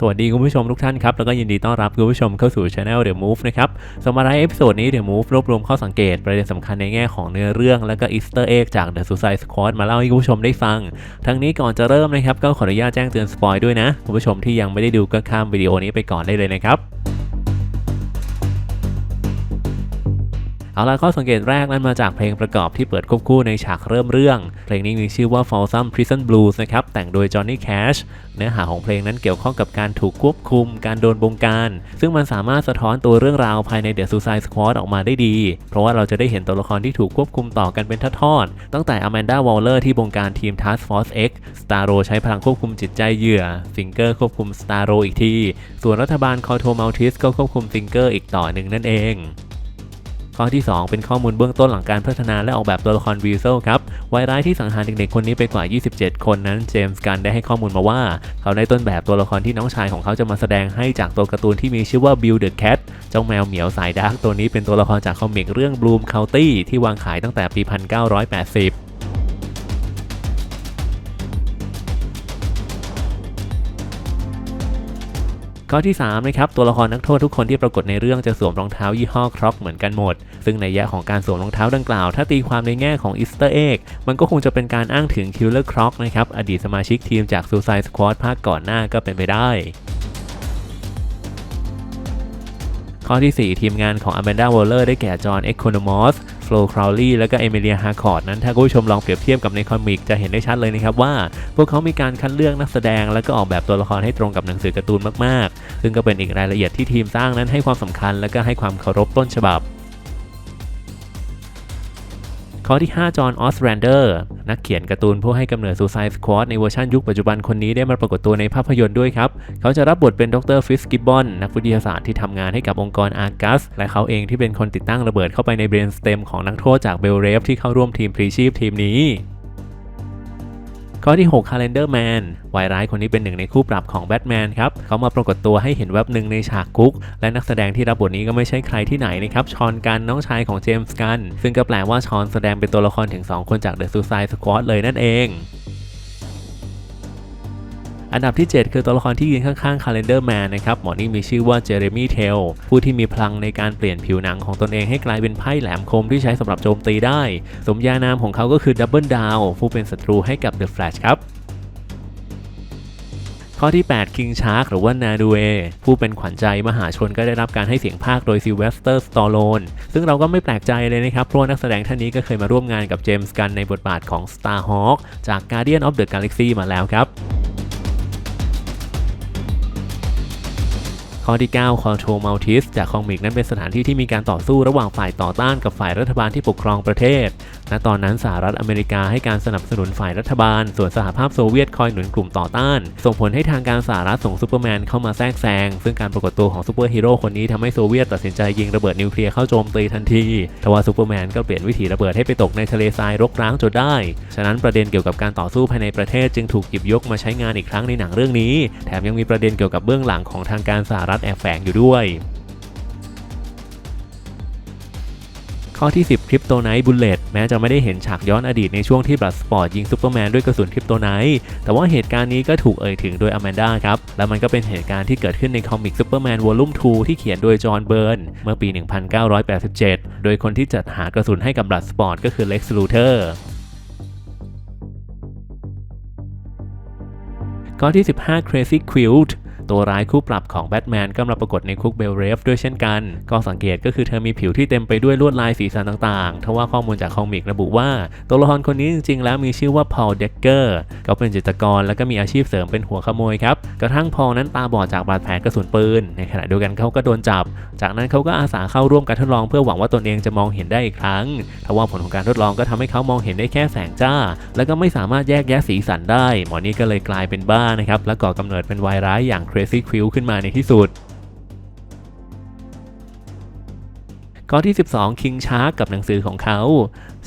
สวัสดีคุณผู้ชมทุกท่านครับ แล้วก็ยินดีต้อนรับคุณผู้ชมเข้าสู่ช anel The Move นะครับสำหรับเอพิโซดนี้ The Move รวบรวมข้อสังเกตประเด็นสำคัญในแง่ของเนื้อเรื่อง และก็อีสเตอร์เอ็กจาก The Suicide Squad มาเล่าให้คุณผู้ชมได้ฟัง ทั้งนี้ก่อนจะเริ่มนะครับ ก็ขออนุญาตแจ้งเตือนสปอยด้วยนะ คุณผู้ชมที่ยังไม่ได้ดูก็ข้ามวิดีโอนี้ไปก่อนได้เลยนะครับ เอาละข้อสังเกตแรกนั้นมาจากเพลงประกอบที่เปิดควบคู่ในฉากเริ่มเรื่อง เพลงนี้มีชื่อว่า Folsom Prison Blues นะครับ แต่งโดย Johnny Cash เนื้อหาของเพลงนั้นเกี่ยวข้องกับการถูกควบคุม การโดนบงการ ซึ่งมันสามารถสะท้อนตัวเรื่องราวภายใน The Suicide Squad ออกมาได้ดี เพราะว่าเราจะได้เห็นตัวละครที่ถูกควบคุมต่อกันเป็นทอดๆตั้งแต่ Amanda Waller ที่บงการทีม Task Force X Starro ใช้พลังควบคุมจิตใจเหยื่อ Finger ควบคุม Starro อีกที ส่วนรัฐบาล Corto Maltese ก็ควบคุม Finger อีกต่อหนึ่งนั่นเอง ข้อที่ 2 เป็นข้อมูลเบื้องต้นหลังการพัฒนาและออกแบบตัวละครวีเซลครับวายร้ายที่สังหารเด็กๆคนนี้ไปกว่า 27 คนนั้นเจมส์กันได้ให้ข้อมูลมาว่า เขาได้ต้นแบบตัวละครที่น้องชายของเขาจะมาแสดงให้จากตัวการ์ตูนที่มีชื่อว่าบิลเดอะแคทเจ้าแมวเหมียวสายดาร์กตัวนี้เป็นตัวละครจากคอมิกเรื่องบลูมเคาน์ตี้ที่วางขายตั้งแต่ปี 1980 ข้อที่3นะครับตัวละครนักโทษทุกคนที่ปรากฏในเรื่องจะสวมรองเท้ายี่ห้อคร็อกเหมือนกันหมด ซึ่งในแยะของการสวมรองเท้าดังกล่าว ถ้าตีความในแง่ของอีสเตอร์เอ็กมันก็คงจะเป็นการอ้างถึงคิลเลอร์คร็อกนะครับอดีตสมาชิกทีมจาก Suicide Squad ภาคก่อนหน้าก็เป็นไปได้ข้อที่ 4 ทีมงานของ Amanda Waller ได้แก่จอห์น เอ็กโคโนมอส โฟล์คราวลีและก็เอมิเลียฮาร์คอร์ดนั้นถ้าคุณผู้ชมลองเปรียบเทียบกับในคอมิกจะเห็นได้ชัดเลยนะครับว่า พวกเขามีการคัดเลือกนักแสดง และก็ออกแบบตัวละครให้ตรงกับหนังสือการ์ตูนมากๆ ซึ่งก็เป็นอีกรายละเอียดที่ทีมสร้างนั้นให้ความสำคัญและก็ให้ความเคารพต้นฉบับ ข้อที่ 5 จอห์น ออสแรนเดอร์ นักเขียนการ์ตูนผู้ให้กำเนิด Suicide Squad ในเวอร์ชันยุคปัจจุบันคนนี้ได้มาปรากฏตัวในภาพยนตร์ด้วยครับ เขาจะรับบทเป็นดรฟิสกิบบอน นักวิทยาศาสตร์ที่ทำงานให้กับองค์กรอาร์กัส และเขาเองที่เป็นคนติดตั้งระเบิดเข้าไปในเบรนสเต็มของนักโทษจากเบลเรฟที่เข้าร่วมทีมพรีชีพทีมนี้ ข้อที่ 6 Calendar Man วายร้ายคนนี้เป็นหนึ่งในคู่ปรับของแบทแมนครับ เขามาปรากฏตัวให้เห็นแวบหนึ่งในฉากคุก และนักแสดงที่รับบทนี้ก็ไม่ใช่ใครที่ไหนนะครับชอนกันน้องชายของเจมส์กัน ซึ่งก็แปลว่าชอนแสดงเป็นตัวละครถึง 2 คนจาก The Suicide Squad เลยนั่นเอง อันดับที่ 7 คือตัวละครที่ยืนข้างๆ Calendar Man นะครับ หมอนี่มีชื่อว่าเจเรมี่เทลผู้ที่มีพลังในการเปลี่ยนผิวหนังของตนเองให้กลายเป็นไพ่แหลมคมที่ใช้สำหรับโจมตีได้ สมญานามของเขาก็คือ Double Down ผู้เป็นศัตรูให้กับ The Flash ครับข้อที่8 King Shark หรือว่านาดูเอผู้เป็นขวัญใจมหาชนก็ได้รับการให้เสียงภาคโดยซิลเวสเตอร์สตอโลนซึ่งเราก็ไม่แปลกใจเลยนะครับ เพราะนักแสดงท่านนี้ก็เคยมาร่วมงานกับเจมส์กันในบทบาทของ Starhawk จาก Guardian of the Galaxy มาแล้วครับ ข้อที่ 9 คอนโทรมัลทิสจากคอมิกนั้นเป็นสถานที่ที่มีการต่อสู้ระหว่างฝ่ายต่อต้านกับฝ่ายรัฐบาลที่ปกครองประเทศ ณ ตอนนั้นสหรัฐอเมริกาให้การสนับสนุนฝ่ายรัฐบาล ส่วนสหภาพโซเวียตคอยหนุนกลุ่มต่อต้าน ส่งผลให้ทางการสหรัฐส่งซูเปอร์แมนเข้ามาแทรกแซง ซึ่งการปรากฏตัวของซูเปอร์ฮีโร่คนนี้ทำให้โซเวียตตัดสินใจยิงระเบิดนิวเคลียร์เข้าโจมตีทันที ทว่าซูเปอร์แมนก็เปลี่ยนวิถีระเบิดให้ไปตกในทะเลทรายรกร้างจนได้ ฉะนั้นประเด็นเกี่ยวกับการต่อสู้ภายในประเทศจึงถูกหยิบยกมาใช้งานอีกครั้งในหนังเรื่องนี้ แถมยังมีประเด็นเกี่ยวกับเบื้องหลังของทางการสหรัฐแอบแฝงอยู่ด้วย ข้อที่ 10 คริปโตไนท์บุลเลตแม้จะไม่ได้เห็นฉากย้อนอดีตในช่วงที่บลัดสปอร์ตยิงซูเปอร์แมนด้วยกระสุนคริปโตไนท์แต่ว่าเหตุการณ์นี้ก็ถูกเอ่ยถึงโดยอแมนด้าครับ และมันก็เป็นเหตุการณ์ที่เกิดขึ้นในคอมิกซูเปอร์แมนวอลลุ่ม2ที่เขียนโดยจอห์นเบิร์นเมื่อปี 1987 โดยคนที่จัดหากระสุนให้กับบลัดสปอร์ตก็คือเล็กซ์ลูเทอร์ข้อที่ 15 Crazy Quilt ตัวร้ายคู่ปรับของแบทแมนก็มาปรากฏในคุกเบลเรฟด้วยเช่นกัน ก็สังเกตก็คือเธอมีผิวที่เต็มไปด้วยลวดลายสีสันต่างๆทว่าข้อมูลจากคอมิกระบุว่า ตัวละครคนนี้จริงๆ แล้วมีชื่อว่าพอลเดกเกอร์เขาเป็นจิตรกรและก็มีอาชีพเสริมเป็นหัวขโมยครับ กระทั่งพอลนั้นตาบอดจากบาดแผลกระสุนปืน ในขณะเดียวกันเขาก็โดนจับ จากนั้นเขาก็อาสาเข้าร่วมการทดลองเพื่อหวังว่าตนเองจะมองเห็นได้อีกครั้งทว่าผลของการทดลองก็ทำให้เขามองเห็นได้แค่แสงจ้า และก็ไม่สามารถแยกแยะสีสันได้ หมอนี่ก็เลยกลายเป็นบ้านะครับและก่อกำเนิดเป็นวายร้ายอย่าง Crazy Quill ขึ้นมาในที่สุดข้อที่ 12 King Shark กับหนังสือของเขา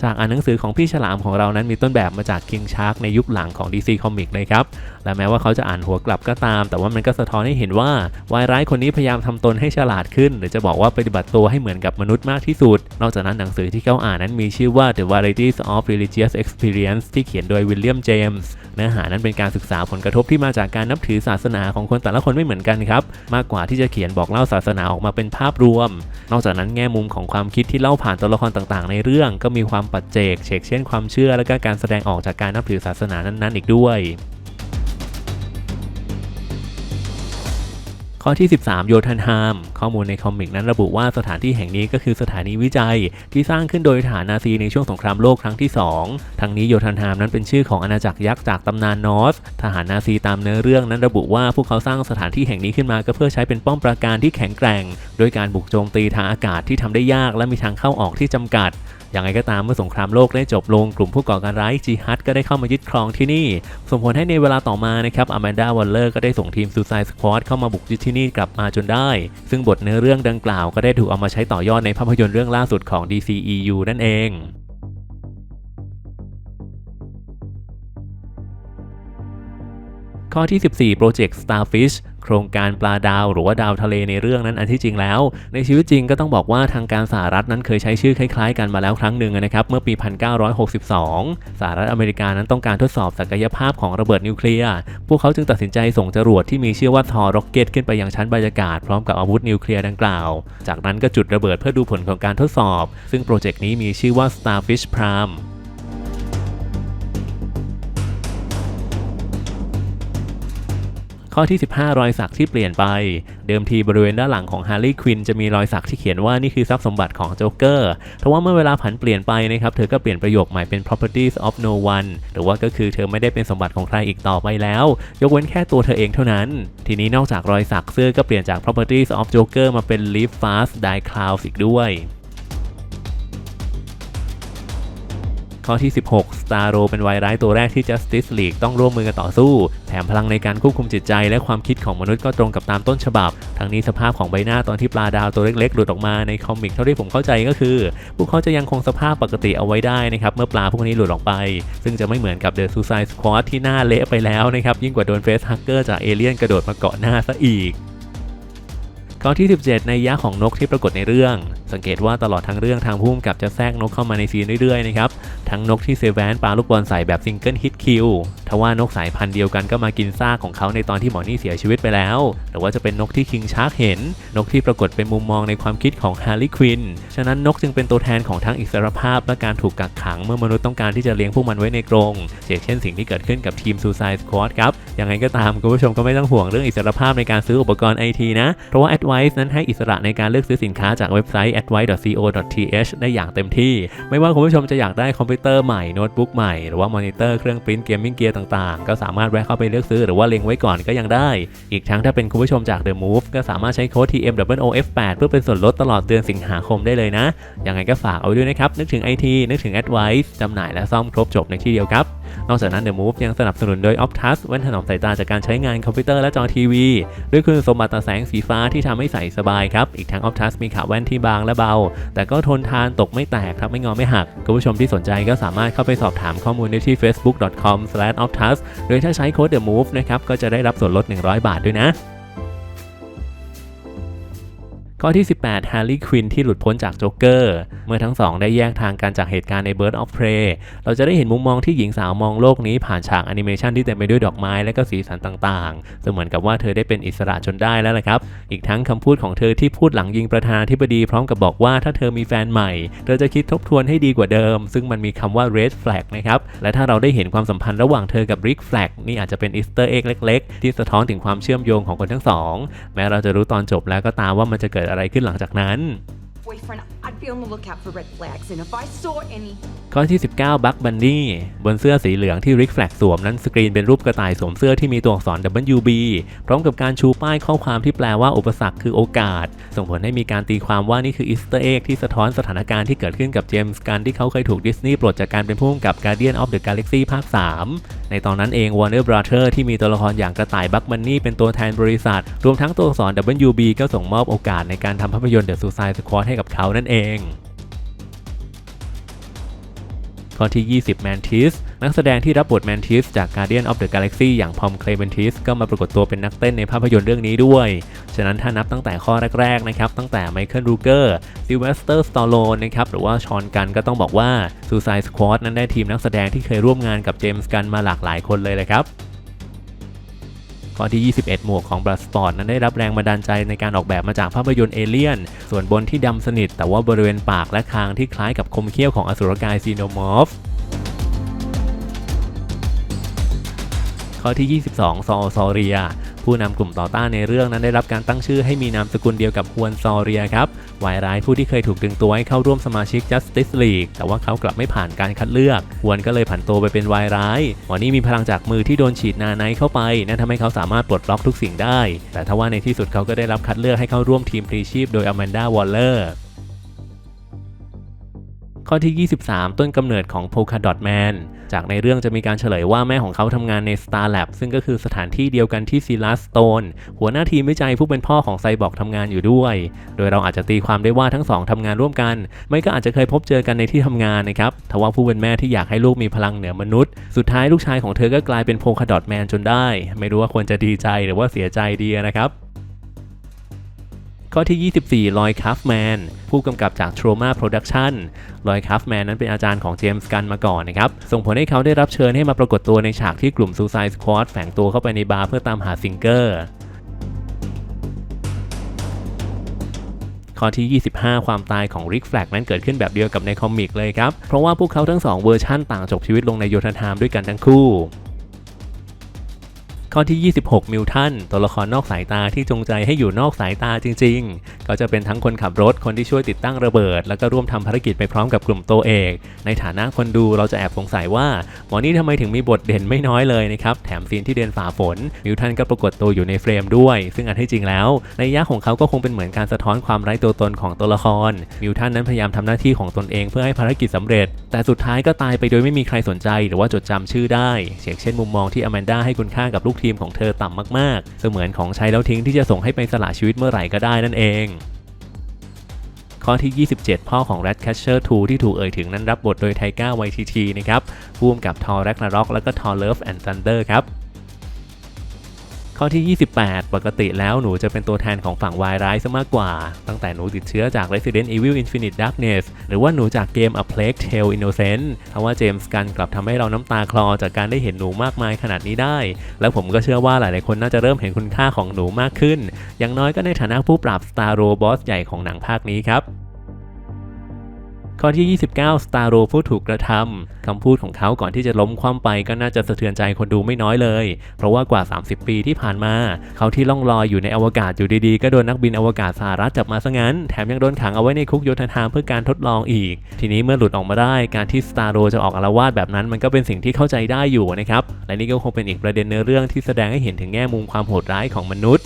ฉากอ่านหนังสือของพี่ฉลามของเรานั้นมีต้นแบบมาจาก King Shark ในยุคหลังของ DC Comics เลยครับ และแม้ว่าเขาจะอ่านหัวกลับก็ตาม แต่ว่ามันก็สะท้อนให้เห็นว่าวายร้ายคนนี้พยายามทำตนให้ฉลาดขึ้น หรือจะบอกว่าปฏิบัติตัวให้เหมือนกับมนุษย์มากที่สุด นอกจากนั้นหนังสือที่เขาอ่านนั้นมีชื่อว่า The Varieties of Religious Experience ที่เขียนโดยวิลเลียมเจมส์เนื้อหานั้นเป็นการศึกษาผลกระทบที่มาจากการนับถือศาสนาของคนแต่ละคนไม่เหมือนกันครับมากกว่าที่จะเขียนบอกเล่าศาสนาออกมาเป็นภาพรวม นอกจากนั้นแง่มุมของความคิดที่เล่าผ่านตัวละครต่างๆ ในเรื่องก็มีความปัจเจกเฉกเช่นความเชื่อและก็การแสดงออกจากการนับถือศาสนานั้น ๆ อีกด้วย ข้อที่ 13 โยธันฮาม ข้อมูลในคอมิกนั้นระบุว่าสถานที่แห่งนี้ก็คือสถานีวิจัย ที่สร้างขึ้นโดยฐานนาซีในช่วงสงครามโลกครั้งที่ 2 ทั้งนี้โยธันฮามนั้นเป็นชื่อของอาณาจักรยักษ์จากตำนานนอส ทหารนาซีตามเนื้อเรื่องนั้นระบุว่าพวกเขาสร้างสถานที่แห่งนี้ขึ้นมาก็เพื่อใช้เป็นป้อมปราการที่แข็งแกร่ง โดยการบุกโจมตีทางอากาศที่ทำได้ยากและมีทางเข้าออกที่จำกัด อย่างไรก็ตามเมื่อสงครามโลกได้จบลงกลุ่มผู้ก่อการร้ายจิฮัดก็ได้เข้ามายึดครองที่นี่ ส่งผลให้ในเวลาต่อมานะครับอแมนดาวอลเลอร์ก็ได้ส่งทีมซูซายสควอตเข้ามาบุกยึดที่นี่กลับมาจนได้ ซึ่งบทเนื้อเรื่องดังกล่าวก็ได้ถูกเอามาใช้ต่อยอดในภาพยนตร์เรื่องล่าสุดของ DCEU นั่นเอง ข้อที่ 14 Project Starfish โครงการปลาดาว หรือว่าดาวทะเลในเรื่องนั้นอันที่จริงแล้ว ในชีวิตจริงก็ต้องบอกว่าทางการสหรัฐนั้นเคยใช้ชื่อคล้ายๆกันมาแล้วครั้งหนึ่งนะครับเมื่อปี 1962 สหรัฐอเมริกานั้นต้องการทดสอบศักยภาพของระเบิดนิวเคลียร์พวกเขาจึงตัดสินใจส่งจรวดที่มีชื่อว่าทอร็อกเก็ตขึ้นไปยังชั้นบรรยากาศพร้อมกับอาวุธนิวเคลียร์ดังกล่าว จากนั้นก็จุดระเบิดเพื่อดูผลของการทดสอบ ซึ่งโปรเจกต์นี้มีชื่อว่า Starfish Prime ข้อที่ 15 รอยสักที่เปลี่ยนไป เดิมทีบริเวณด้านหลังของฮาร์ลีย์ควินจะมีรอยสักที่เขียนว่านี่คือทรัพย์สมบัติของโจ๊กเกอร์ทว่าเมื่อเวลาผันเปลี่ยนไปนะครับ เธอก็เปลี่ยนประโยคใหม่เป็น properties of no one หรือว่าก็คือเธอไม่ได้เป็นสมบัติของใครอีกต่อไปแล้ว ยกเว้นแค่ตัวเธอเองเท่านั้น ทีนี้นอกจากรอยสักเสื้อก็เปลี่ยนจาก properties of Joker มาเป็น live fast die clouds อีกด้วย ข้อที่ 16 Starro เป็นไวร้ายตัวแรกที่ Justice League ต้องร่วมมือกันต่อสู้ แถมพลังในการควบคุมจิตใจและความคิดของมนุษย์ก็ตรงกับตามต้นฉบับ ทั้งนี้สภาพของใบหน้าตอนที่ปลาดาวตัวเล็กๆ หลุดออกมาในคอมิกเท่าที่ผมเข้าใจก็คือ พวกเขาจะยังคงสภาพปกติเอาไว้ได้นะครับเมื่อปลาพวกนี้หลุดออกไป ซึ่งจะไม่เหมือนกับ The Suicide Squad ที่หน้าเละไปแล้วนะครับยิ่งกว่าโดนเฟสฮักเกอร์จากเอเลี่ยนกระโดดมาเกาะหน้าซะอีก ข้อที่ 17 ในยะของนกที่ปรากฏในเรื่อง สังเกตว่าตลอดทั้งเรื่องทางพุ่มกับจะแทรกนกเข้ามาในซีนเรื่อยๆนะครับ ทั้งนกที่เซเวนปาลูกบอลใส่แบบซิงเกิลฮิตคิวทว่านกสายพันธุ์เดียวกันก็มากินซากของเขาในตอนที่หมอนี่เสียชีวิตไปแล้ว หรือว่าจะเป็นนกที่คิงชาร์กเห็น นกที่ปรากฏเป็นมุมมองในความคิดของฮาร์ลีควิน ฉะนั้นนกจึงเป็นตัวแทนของทั้งอิสรภาพและการถูกกักขังเมื่อมนุษย์ต้องการที่จะเลี้ยงพวกมันไว้ในกรงเช่นสิ่งที่เกิดขึ้นกับทีม Suicide Squad ครับ ยังไงก็ตามคุณผู้ชมก็ไม่ต้องห่วงเรื่องอิสรภาพในการซื้ออุปกรณ์ไอทีนะ เพราะว่า Advice นั้นให้อิสระในการเลือกซื้อสินค้าจากเว็บไซต์ advice.co.th ได้อย่างเต็มที่ ไม่ว่าคุณผู้ชมจะอยากได้คอมพิวเตอร์ใหม่โน้ตบุ๊กใหม่หรือว่ามอนิเตอร์เครื่องปริ้นเกมมิ่งเกียร์ต่างๆ ก็สามารถแวะเข้าไปเลือกซื้อหรือว่าเล็งไว้ก่อนก็ยังได้ อีกทั้งถ้าเป็นคุณผู้ชมจาก The Move ก็สามารถใช้โค้ด TMWOF8 เพื่อเป็นส่วนลดตลอดเดือนสิงหาคมได้เลยนะ ยังไงก็ฝากเอาไว้ด้วยนะครับ นึกถึง IT นึกถึง Advice จำหน่ายและซ่อมครบจบในที่เดียวครับ นอกจากนั้น The Move ยังสนับสนุนโดย Optus แว่นถนอมสายตาจากการใช้งานคอมพิวเตอร์และจอทีวี ด้วยคุณสมบัติแสงสีฟ้าที่ทำให้ใส่สบายครับ อีกทั้ง Optus มีขาแว่นที่บางและเบา แต่ก็ทนทานตกไม่แตกครับไม่งอไม่หักคุณผู้ชมที่สนใจก็สามารถเข้าไปสอบถามข้อมูลได้ที่ facebook.com/optus โดยถ้าใช้โค้ด The Move นะครับก็จะได้รับส่วนลด 100 บาทด้วยนะ ข้อที่ 18 Harley Quinn ที่หลุดพ้นจากโจ๊กเกอร์ เมื่อทั้งสองได้แยกทางกันจากเหตุการณ์ใน Bird of Prey เราจะได้เห็นมุมมองที่หญิงสาวมองโลกนี้ผ่านฉากแอนิเมชันที่เต็มไปด้วยดอกไม้และก็สีสันต่างๆ เสมือนกับว่าเธอได้เป็นอิสระจนได้แล้วละครับ อีกทั้งคำพูดของเธอที่พูดหลังยิงประธานาธิบดีพร้อมกับบอกว่าถ้าเธอมีแฟนใหม่ เธอจะคิดทบทวนให้ดีกว่าเดิม ซึ่งมันมีคำว่า red flag นะครับ และถ้าเราได้เห็นความสัมพันธ์ระหว่างเธอกับ Rick Flag นี่อาจจะเป็นอีสเตอร์เอ็กเล็ก ๆ ที่สะท้อนถึงความเชื่อมโยงของคนทั้งสอง แม้เราจะรู้ตอนจบแล้วก็ตามว่ามันจะเกิดอะไรขึ้นหลังจากนั้น boyfriend, I'd be on the lookout for red flags, and if I saw any, ข้อที่ 19 บัคบันนี่บนเสื้อสีเหลืองที่ริกแฟลกสวมนั้นสกรีนเป็นรูปกระต่ายสวมเสื้อที่มีตัวอักษร WB พร้อมกับการชูป้ายข้อความที่แปลว่าอุปสรรคคือโอกาส ส่งผลให้มีการตีความว่านี่คืออีสเตอร์เอ็กที่สะท้อนสถานการณ์ที่เกิดขึ้นกับเจมส์กันที่เขาเคยถูกดิสนีย์ปลดจากการเป็นผู้กำกับ Guardian of the Galaxy ภาค 3 ในตอนนั้นเอง Warner Brother ที่มีตัวละครอย่างกระต่ายบัคบันนี่เป็นตัวแทนบริษัท รวมทั้งตัวอักษร WB ก็ส่งมอบโอกาสในการทำภาพยนตร์ The Suicide Squad ให้กับเขานั่นเอง ข้อที่ 20 Mantis นักแสดงที่รับบท Mantis จาก Guardian of the Galaxy อย่างพอมเคลเมนทิสก็มาปรากฏตัวเป็นนักเต้นในภาพยนตร์เรื่องนี้ด้วย ฉะนั้นถ้านับตั้งแต่ข้อแรกๆนะครับตั้งแต่ไมเคิลรูเกอร์ซิลเวสเตอร์สตอลโลนะครับหรือว่าชอนกันก็ต้องบอกว่า Suicide Squad นั้นได้ทีมนักแสดงที่เคยร่วมงานกับเจมส์กันมาหลากหลายคนเลยเลยครับ ข้อที่ 21 หมวกของบลัสปอร์ตนั้นได้รับแรงบันดาลใจในการออกแบบมาจากภาพยนตร์เอเลียน ส่วนบนที่ดำสนิท แต่ว่าบริเวณปากและคางที่คล้ายกับคมเขี้ยวของอสุรกายซีโนมอร์ฟข้อที่ 22 ซอซอเรีย ผู้นำกลุ่มต่อต้านในเรื่องนั้นได้รับการตั้งชื่อให้มีนามสกุลเดียวกับฮวนซอเรียครับวายร้ายผู้ที่เคยถูกดึงตัวให้เข้าร่วมสมาชิก Justice League แต่ว่าเขากลับไม่ผ่านการคัดเลือกฮวนก็เลยผันตัวไปเป็นวายร้ายหมอนี่มีพลังจากมือที่โดนฉีดนาไนเข้าไปนั่นทำให้เขาสามารถปลดล็อกทุกสิ่งได้ แต่ทว่าในที่สุดเขาก็ได้รับคัดเลือกให้เข้าร่วมทีมพลีชีพโดยอแมนดาวอลเลอร์ ข้อที่ 23 ต้นกำเนิดของ Polkadot Man จากในเรื่องจะมีการเฉลยว่าแม่ของเขาทำงานใน Star Lab ซึ่งก็คือสถานที่เดียวกันที่ Silas Stone หัวหน้าทีมวิจัยผู้เป็นพ่อของไซบอร์กทำงานอยู่ด้วย โดยเราอาจจะตีความได้ว่าทั้งสองทำงานร่วมกัน ไม่ก็อาจจะเคยพบเจอกันในที่ทำงานนะครับทว่าผู้เป็นแม่ที่อยากให้ลูกมีพลังเหนือมนุษย์ สุดท้ายลูกชายของเธอก็กลายเป็น Polkadot Man จนได้ ไม่รู้ว่าควรจะดีใจหรือว่าเสียใจดีนะครับ ข้อที่ 24 ลอยคัฟแมน ผู้กำกับจาก Trauma Production ลอยคัฟแมนนั้นเป็นอาจารย์ของเจมส์กันมาก่อนนะครับ ส่งผลให้เขาได้รับเชิญให้มาปรากฏตัวในฉากที่กลุ่ม Suicide Squad แฝงตัวเข้าไปในบาร์เพื่อตามหาซิงเกอร์ข้อที่ 25 ความตายของริกแฟลกนั้นเกิดขึ้นแบบเดียวกับในคอมิกเลยครับ เพราะว่าพวกเขาทั้งสองเวอร์ชั่นต่างจบชีวิตลงในโยธนามด้วยกันทั้งคู่ ข้อที่ 26 มิวทันตัวละครนอกสายตาที่จงใจให้อยู่นอกสายตาจริง ๆ ก็จะเป็นทั้งคนขับรถคนที่ช่วยติดตั้งระเบิด แล้วก็ร่วมทำภารกิจไปพร้อมกับกลุ่มตัวเอก ในฐานะคนดูเราจะแอบสงสัยว่า หมอนี่ทำไมถึงมีบทเด่นไม่น้อยเลยนะครับ แถมซีนที่เดินฝ่าฝน มิวทันก็ปรากฏตัวอยู่ในเฟรมด้วย ซึ่งอันที่จริงแล้วในยะของเขาก็คงเป็นเหมือนการสะท้อนความไร้ตัวตนของตัวละคร มิวทันนั้นพยายามทำหน้าที่ของตนเองเพื่อให้ภารกิจสำเร็จ แต่สุดท้ายก็ตายไปโดยไม่มีใครสนใจ หรือว่าจดจำชื่อได้เช่นเช่นมุมมองที่อแมนด้าให้คุณค่ากับลูกทีมของเธอต่ำมากๆ เสมือนของใช้แล้วทิ้งที่จะส่งให้ไปสละชีวิตเมื่อไหร่ก็ได้นั่นเอง ข้อที่ 27 พ่อของ Ratcatcher 2 ที่ถูกเอ่ยถึงนั้นรับบทโดยไทก้าไวทีทีนะครับร่วมกับทอร์แรกนาร็อกและก็ทอร์เลิฟแอนด์ซันเดอร์ครับ ข้อที่ 28 ปกติแล้วหนูจะเป็นตัวแทนของฝั่งวายร้ายซะมากกว่า ตั้งแต่หนูติดเชื้อจาก Resident Evil Infinite Darkness หรือว่าหนูจากเกม A Plague Tale Innocent ทว่าเจมส์กันกลับทำให้เราน้ำตาคลอจากการได้เห็นหนูมากมายขนาดนี้ได้ แล้วผมก็เชื่อว่าหลายๆคนน่าจะเริ่มเห็นคุณค่าของหนูมากขึ้น อย่างน้อยก็ในฐานะผู้ปราบ Star r o บอสใหญ่ของหนังภาคนี้ครับ ข้อที่ 29 Star r o ผู้ถูกกระทำคำพูดของเขาก่อนที่จะล้มคว่ำไปก็น่าจะสะเทือนใจคนดูไม่น้อยเลย เพราะว่ากว่า 30 ปีที่ผ่านมา เขาที่ล่องลอยอยู่ในอวกาศอยู่ดีๆ ก็โดนนักบินอวกาศสหรัฐจับมาซะงั้น แถมยังโดนขังเอาไว้ในคุกโยธนามเพื่อการทดลองอีก ทีนี้เมื่อหลุดออกมาได้การที่ Star r o จะออกอาละวาดแบบนั้นมันก็เป็นสิ่งที่เข้าใจได้อยู่นะครับและนี่ก็คงเป็นอีกประเด็นเนื้อเรื่องที่แสดงให้เห็นถึงแง่มุมความโหดร้ายของมนุษย์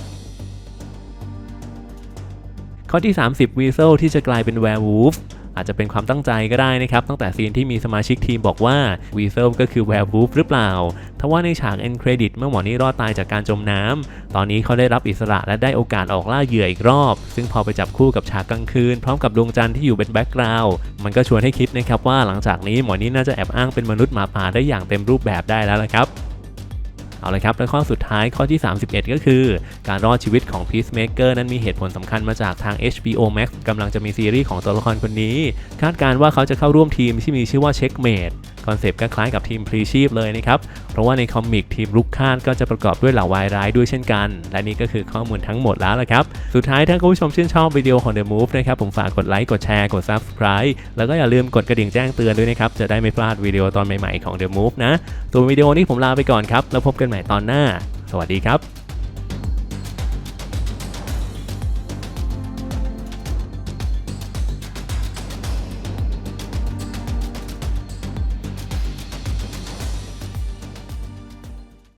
ข้อที่ 30 วีเซลที่จะกลายเป็นแวร์วูฟ อาจจะเป็นความตั้งใจก็ได้นะครับ ตั้งแต่ซีนที่มีสมาชิกทีมบอกว่าวีเซลก็คือแวร์วูฟหรือเปล่าทว่าในฉากเอ็นเครดิตเมื่อหมอนี่รอดตายจากการจมน้ำตอนนี้เขาได้รับอิสระและได้โอกาสออกล่าเหยื่ออีกรอบ ซึ่งพอไปจับคู่กับฉากกลางคืน พร้อมกับดวงจันทร์ที่อยู่เป็นแบ็กกราวด์มันก็ชวนให้คิดนะครับว่าหลังจากนี้หมอนี่น่าจะแอบอ้างเป็นมนุษย์หมาป่าได้อย่างเต็มรูปแบบได้แล้วละครับ เอาละครับและข้อสุดท้ายข้อที่ 31 ก็คือ การรอดชีวิตของ Peacemaker นั้นมีเหตุผลสำคัญมาจากทาง HBO Max กำลังจะมีซีรีส์ของตัวละครคนนี้ คาดการณ์ว่าเขาจะเข้าร่วมทีมที่มีชื่อว่า Checkmate คอนเซปต์ก็คล้ายกับทีมพลีชีพเลยนะครับ เพราะว่าในคอมิกทีมลุกคาดก็จะประกอบด้วยเหล่าวายร้ายด้วยเช่นกัน และนี่ก็คือข้อมูลทั้งหมดแล้วละครับ สุดท้ายถ้าคุณผู้ชมชื่นชอบวิดีโอของ The Move นะครับ ผมฝากกดไลค์ กดแชร์ กด Subscribe แล้วก็อย่าลืมกดกระดิ่งแจ้งเตือนด้วยนะครับ จะได้ไม่พลาดวิดีโอตอนใหม่ๆของ The Move นะส่ววิดีโอนี้ผมลาไปก่อนครับ แล้วพบกันใหม่ตอนหน้า สวัสดีครับ